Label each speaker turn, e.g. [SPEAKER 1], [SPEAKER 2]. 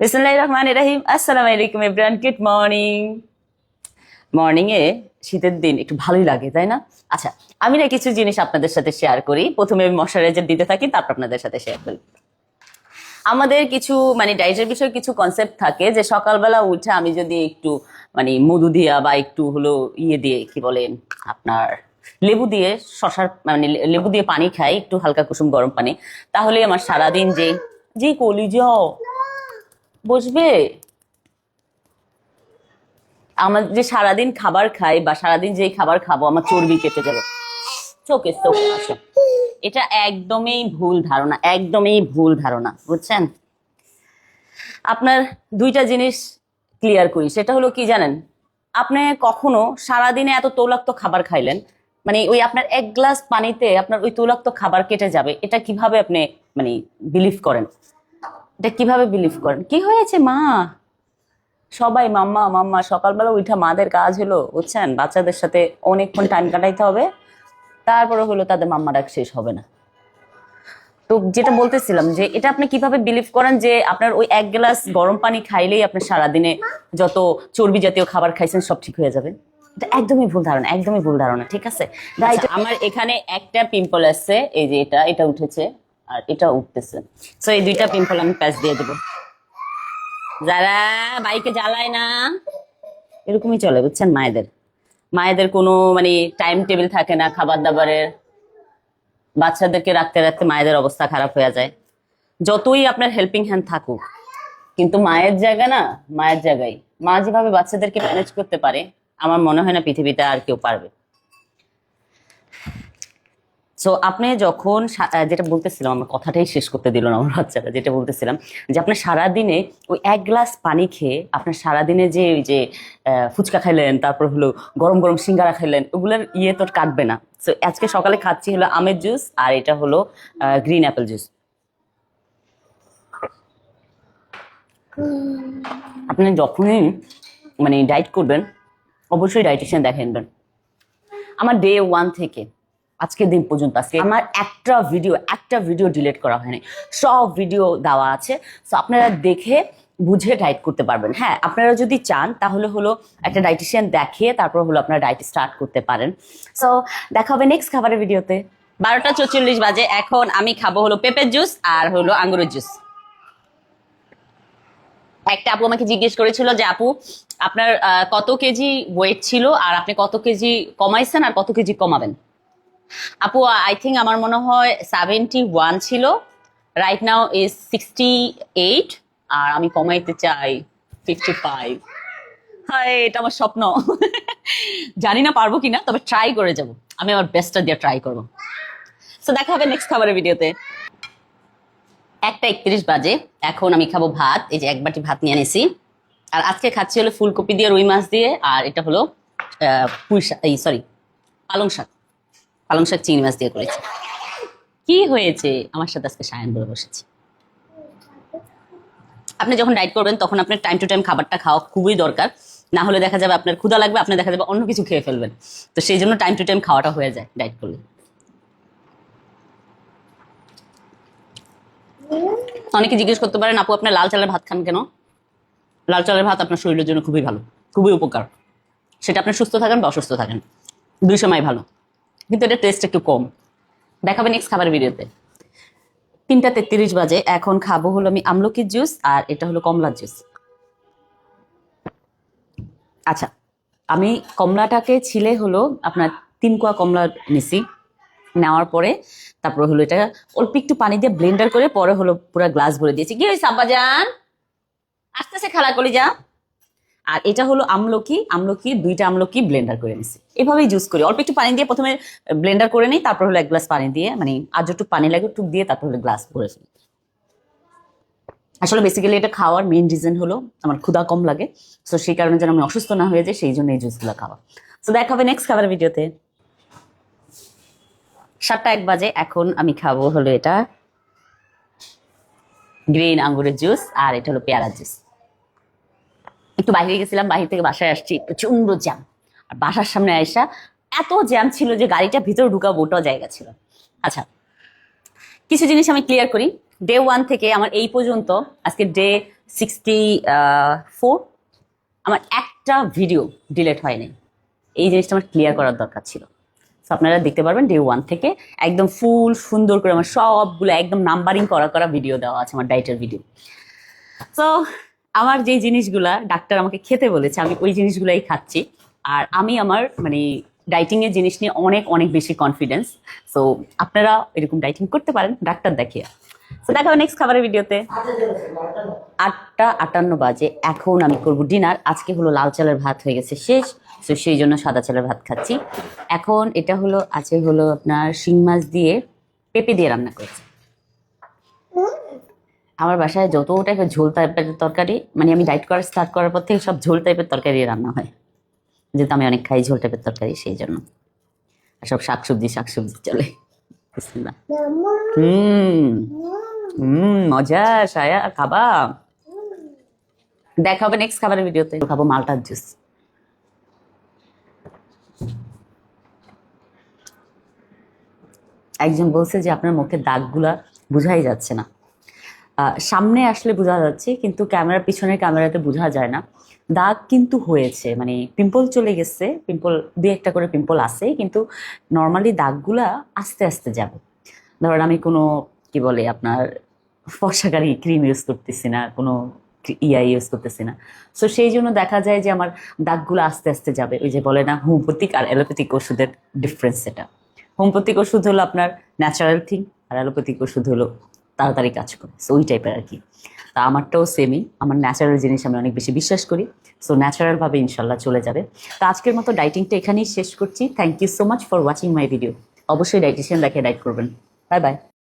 [SPEAKER 1] বিসমুল্লাহ রহমান রাহিম। আসসালামু আলাইকুম এভরিওয়ান গুড মর্নিং মর্নিং এ শীতের দিন একটু ভালোই লাগে, তাই না? আচ্ছা আমি না কিছু জিনিস আপনাদের সাথে শেয়ার করি। প্রথমে মশারাইজার দিতে থাকি, তারপর আপনাদের সাথে শেয়ার করি। আমাদের কিছু মানে ডায়েটের বিষয়ে কিছু কনসেপ্ট থাকে যে সকালবেলা উঠে আমি যদি একটু মানে মধু দিয়া বা একটু হলো ইয়ে দিয়ে, কি বলে, আপনার লেবু দিয়ে শশার মানে লেবু দিয়ে পানি খাই, একটু হালকা কুসুম গরম পানি তাহলে আমার সারাদিন যে জি কলি যাও বসবে? আমার যে সারাদিন খাবার খাই বা সারাদিন যে খাবার খাব, আমার চর্বি কেটে যাবে। চোখে চোখে আসো। এটা একদমই ভুল ধারণা, একদমই ভুল ধারণা, বুঝছেন? আপনার দুইটা জিনিস ক্লিয়ার করি, সেটা হলো কি জানেন? আপনি কখনো সারাদিনে এত তৈলাক্ত খাবার খাইলেন? মানে ওই আপনার এক গ্লাস পানিতে আপনার ওই তৈলাক্ত খাবার কেটে যাবে, এটা কীভাবে আপনি মানে বিলিভ করেন? এটা কীভাবে বিলিভ করেন? কি হয়েছে মা? সবাই মাম্মা মাম্মা সকালবেলা উঠা মাদের কাজ হলো বুঝছেন? বাচ্চাদের সাথে অনেকক্ষণ টাইম কাটাইতে হবে। তারপরে হলো তাদের মাম্মা ডাক শেষ হবে না। তো যেটা বলতেছিলাম যে এটা আপনি কীভাবে বিলিভ করেন যে আপনার ওই এক গ্লাস গরম পানি খাইলেই আপনার সারাদিনে যত চর্বি জাতীয় খাবার খাইছেন সব ঠিক হয়ে যাবে? এটা একদমই ভুল ধারণা একদমই ভুল ধারণা ঠিক আছে? আচ্ছা, আমার এখানে একটা পিম্পল আছে এই যে এটা এটা উঠেছে। আর এটা উঠতেছে। তো এই দুইটা পিম্পল আমি প্যাচ দিয়ে দেবো। যারা বাইকে জ্বালায় না, এরকমই চলে, বুঝছেন? মায়েদের। মায়েদের কোনো মানে টাইম টেবিল থাকে না খাবার দাবারের বাচ্চাদেরকে রাখতে রাখতে মায়েদের অবস্থা খারাপ হয়ে যায়। যতই আপনার হেল্পিং হ্যান্ড থাকুক, কিন্তু মায়ের জায়গা না, মায়ের জায়গায়। মা যেভাবে বাচ্চাদেরকে ম্যানেজ করতে পারে, আমার মনে হয় না পৃথিবীতে আর কেউ পারবে। সো আপনি যখন যেটা বলতেছিলাম, আমার কথাটাই শেষ করতে দিল না আমার বাচ্চাটা, যেটা বলতেছিলাম, যে আপনার সারাদিনে ওই এক গ্লাস পানি খেয়ে আপনার সারাদিনে যে ওই যে ফুচকা খাইলেন, তারপর হলো গরম গরম সিঙ্গারা খাইলেন, ওগুলোর ইয়ে তো কাটবে না। সো আজকে সকালে খাচ্ছি হলো আমের জুস আর এটা হলো গ্রিন অ্যাপেল জুস আপনি যখনই মানে ডায়েট করবেন, অবশ্যই ডায়েটিশিয়ান দেখাবেন আমার ডে ওয়ান থেকে আজকের দিন পর্যন্ত, আজকে আমার একটা ভিডিও একটা ভিডিও ডিলিট করা হয়নি। সব ভিডিও দেওয়া আছে। সো আপনারা দেখে, বুঝে ডায়েট করতে পারবেন। হ্যাঁ আপনারা যদি চান, তাহলে হলো একটা ডায়েটিশিয়ান দেখিয়ে, তারপর হলো আপনারা ডায়েট স্টার্ট করতে পারেন। সো দেখা হবে নেক্সট খাবারের ভিডিওতে বারোটা চৌচল্লিশ বাজে, এখন আমি খাব হলো পেঁপের জুস আর হলো আঙ্গুরের জুস একটা আপু আমাকে জিজ্ঞেস করেছিল যে, আপু, আপনার কত কেজি ওয়েট ছিল? আর আপনি কত কেজি কমাইছেন? আর কত কেজি কমাবেন? আপু আই থিঙ্ক আমার মনে হয় সেভেন্টি ওয়ান ছিল। Right now is sixty eight আর আমি কমাইতে চাই ফিফটি ফাইভ হায়, এটা আমার স্বপ্ন। জানি না পারব কিনা, তবে ট্রাই করে যাব। আমি আমার বেস্টটা দিয়ে ট্রাই করব। সো দেখা হবে নেক্সট খাবারের ভিডিওতে একটা একত্রিশ বাজে, এখন আমি খাব ভাত। এই যে এক বাটি ভাত নিয়ে এনেছি। আর আজকে খাচ্ছি হলো ফুলকপি দিয়ে রুই মাছ দিয়ে, আর এটা হলো পুঁই শাক, এই সরি পালং শাক। পালং শাক, চিংড়ি মাছ দিয়ে করেছি। কি হয়েছে? আমার সাথে আজকে সায়ন বলে বসেছি। আপনি যখন ডায়েট করবেন, তখন আপনার টাইম টু টাইম খাবারটা খাওয়া খুবই দরকার। না হলে দেখা যাবে আপনার ক্ষুধা লাগবে, আপনার দেখা যাবে অন্য কিছু খেয়ে ফেলবেন। তো সেই জন্য টাইম টু টাইম খাওয়াটা হয়ে যায় ডায়েট করলে। অনেকে জিজ্ঞেস করতে পারেন, আপু, আপনার লাল চালের ভাত খান কেন? লাল চালের ভাত আপনার শরীরের জন্য খুবই ভালো, খুবই উপকার। সেটা আপনি সুস্থ থাকেন বা অসুস্থ থাকেন, দুই সময় ভালো। কিন্তু এটা টেস্ট একটু কম। দেখাবে নেক্সট খাবার ভিডিওতে তিনটা তেত্রিশ বাজে, এখন খাব হলো আমি আমলকির জুস আর এটা হলো কমলার জুস আচ্ছা আমি কমলাটাকে ছিলে হলো আপনার তিন কোয়া কমলা নিছি, নেওয়ার পরে তারপরে হলো এটা অল্প একটু পানি দিয়ে ব্লেন্ডার করে পরে হলো পুরো গ্লাস ভরে দিয়েছি। কি ওই আব্বাজান? আস্তে খালা কলি যা আর এটা হলো আমলকি আমলকি, দুইটা আমলকি ব্লেন্ডার করে নিছি। এভাবেই জুস করি। অল্প একটু পানি দিয়ে প্রথমে ব্লেন্ডার করে নিই, তারপর হলো এক গ্লাস পানি দিয়ে মানে আর যতটুকু পানি লাগে টুক দিয়ে তারপর হলো গ্লাস ভরে ফেলি। আসলে বেসিক্যালি এটা খাওয়ার মেইন রিজন হলো আমার ক্ষুধা কম লাগে। সো সেই কারণে যেন আমি অসুস্থ না হয়ে যাই, সেই জন্য এই জুসগুলো খাওয়া। সো দেখা হবে নেক্সট খাবার ভিডিওতে সাতটা এক বাজে, এখন আমি খাব হলো এটা গ্রিন আঙ্গুরের জুস আর এটা হলো পেয়ারার জুস একটু বাইরে গেছিলাম, বাহির থেকে বাসায় আসছি প্রচণ্ড জ্যাম। আর বাসার সামনে আয়সা এত জ্যাম ছিল যে গাড়িটা ভিতরে ঢুকাবো ওটাও জায়গা ছিল। আচ্ছা কিছু জিনিস আমি ক্লিয়ার করি। ডে ওয়ান থেকে আমার এই পর্যন্ত, আজকে ডে সিক্সটি ফোর আমার একটা ভিডিও ডিলেট হয়নি। এই জিনিসটা আমার ক্লিয়ার করার দরকার ছিল। তো আপনারা দেখতে পারবেন ডে ওয়ান থেকে একদম ফুল সুন্দর করে আমার সবগুলো একদম নাম্বারিং করা করা ভিডিও দেওয়া আছে, আমার ডাইটের ভিডিও তো আমার যে জিনিসগুলা ডাক্তার আমাকে খেতে বলেছে, আমি ওই জিনিসগুলাই খাচ্ছি। আর আমি আমার মানে ডাইটিং এর জিনিস নিয়ে অনেক অনেক বেশি কনফিডেন্স সো আপনারা এরকম ডাইটিং করতে পারেন, ডাক্তার দেখিয়ে। তো দেখাবো নেক্সট খাবারের ভিডিওতে। আটটা আটান্ন বাজে, এখন আমি করব ডিনার আজকে হলো লাল চালের ভাত হয়ে গেছে শেষ। তো সেই জন্য সাদা চালের ভাত খাচ্ছি। এখন এটা হলো, আছে হলো আপনার শিং মাছ দিয়ে পেঁপে দিয়ে রান্না করেছি। আমার বাসায় যত টাইপের ঝোল টাইপের তরকারি মানে আমি ডাইট করা স্টার্ট করার পর থেকে সব ঝোল টাইপের তরকারি রান্না হয়। যেহেতু আমি অনেক খাই ঝোল টাইপের তরকারি, সেই জন্য। আর সব শাকসবজি শাকসবজি চলে। হুম। হুম, মজা, সায়া, খাবা। দেখা হবে নেক্সট খাবারের ভিডিওতে। খাব মালটার জুস একজন বলছে যে আপনার মুখের দাগগুলা বোঝাই যাচ্ছে না। সামনে আসলে বোঝা যাচ্ছে, কিন্তু ক্যামেরার পিছনের ক্যামেরাতে বোঝা যায় না। দাগ কিন্তু হয়েছে মানে পিম্পল চলে গেছে পিম্পল দু একটা করে পিম্পল আছে, কিন্তু নর্মালি দাগগুলা আস্তে আস্তে যাবে। ধরেন আমি কোনো, কি বলে আপনার ফর্সাকারী ক্রিম ইউজ করতেছি না, কোনো ইয়া ইউজ করতেছি না। সো সেই জন্য দেখা যায় যে আমার দাগগুলো আস্তে আস্তে যাবে। ওই যে বলে না হোমিওপ্যাথিক আর অ্যালোপ্যাথিক ওষুধের ডিফারেন্স সেটা হোমিওপ্যাথিক ওষুধ হলো আপনার ন্যাচারাল থিং আর অ্যালোপ্যাথিক ওষুধ হলো তাড়াতাড়ি কাজ করে। সো ওই টাইপের আর কি তা আমারটাও সেমই আমার ন্যাচারাল জিনিস আমি অনেক বেশি বিশ্বাস করি। সো ন্যাচারালভাবে ইনশাল্লাহ চলে যাবে। তা আজকের মতো ডাইটিংটা এখানেই শেষ করছি। Thank you so much for watching my video অবশ্যই ডাইটিশিয়ান দেখে ডাইট করবেন। Bye bye